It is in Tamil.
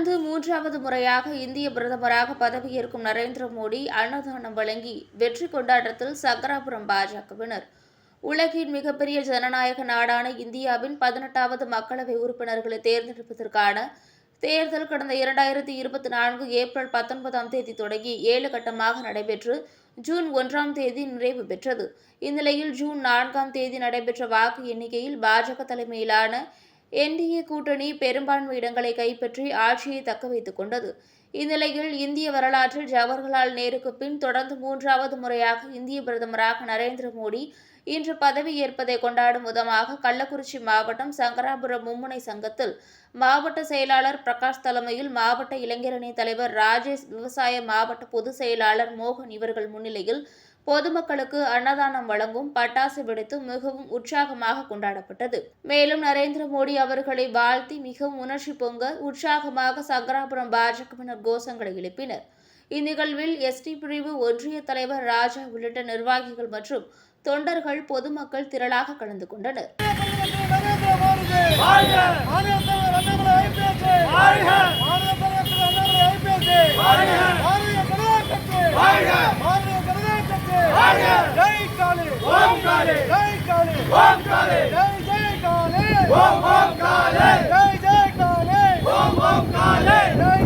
தொடர்ந்து மூன்றாவது முறையாக இந்திய பிரதமராக பதவியேற்கும் நரேந்திர மோடி அன்னதானம் வழங்கி வெற்றி கொண்டாட்டத்தில் சங்கராபுரம் பாஜகவினர். உலகின் மிகப்பெரிய ஜனநாயக நாடான இந்தியாவின் பதினெட்டாவது மக்களவை உறுப்பினர்களை தேர்ந்தெடுப்பதற்கான தேர்தல் கடந்த இரண்டாயிரத்தி இருபத்தி நான்கு ஏப்ரல் பத்தொன்பதாம் தேதி தொடங்கி ஏழு கட்டமாக நடைபெற்று ஜூன் ஒன்றாம் தேதி நிறைவு பெற்றது. இந்நிலையில் ஜூன் நான்காம் தேதி நடைபெற்ற வாக்கு எண்ணிக்கையில் பாஜக தலைமையிலான என்டிஏ கூட்டணி பெரும்பான்மை இடங்களை கைப்பற்றி ஆட்சியை தக்க வைத்துக் கொண்டது. இந்நிலையில் இந்திய வரலாற்றில் ஜவஹர்லால் நேருக்கு பின் தொடர்ந்து மூன்றாவது முறையாக இந்திய பிரதமராக நரேந்திர மோடி இன்று பதவியேற்பதை கொண்டாடும் விதமாக கள்ளக்குறிச்சி மாவட்டம் சங்கராபுரம் மும்முனை சங்கத்தில் மாவட்ட செயலாளர் பிரகாஷ் தலைமையில் மாவட்ட இளைஞரணி தலைவர் ராஜேஷ் விவசாய மாவட்ட பொதுச் செயலாளர் மோகன் இவர்கள் முன்னிலையில் பொதுமக்களுக்கு அன்னதானம் வழங்கும் பட்டாசு வெடித்து மிகவும் உற்சாகமாக கொண்டாடப்பட்டது. மேலும் நரேந்திர மோடி அவர்களை வாழ்த்தி மிகவும் உணர்ச்சி பொங்க உற்சாகமாக சங்கராபுரம் பாஜகவினர் கோஷங்களை எழுப்பினர். இந்நிகழ்வில் எஸ்டி பிரிவு ஒன்றிய தலைவர் ராஜா உள்ளிட்ட நிர்வாகிகள் மற்றும் தொண்டர்கள் பொதுமக்கள் திரளாக கலந்து கொண்டனர். కాలే జై జై కాలే! ఓ ఓ కాలే!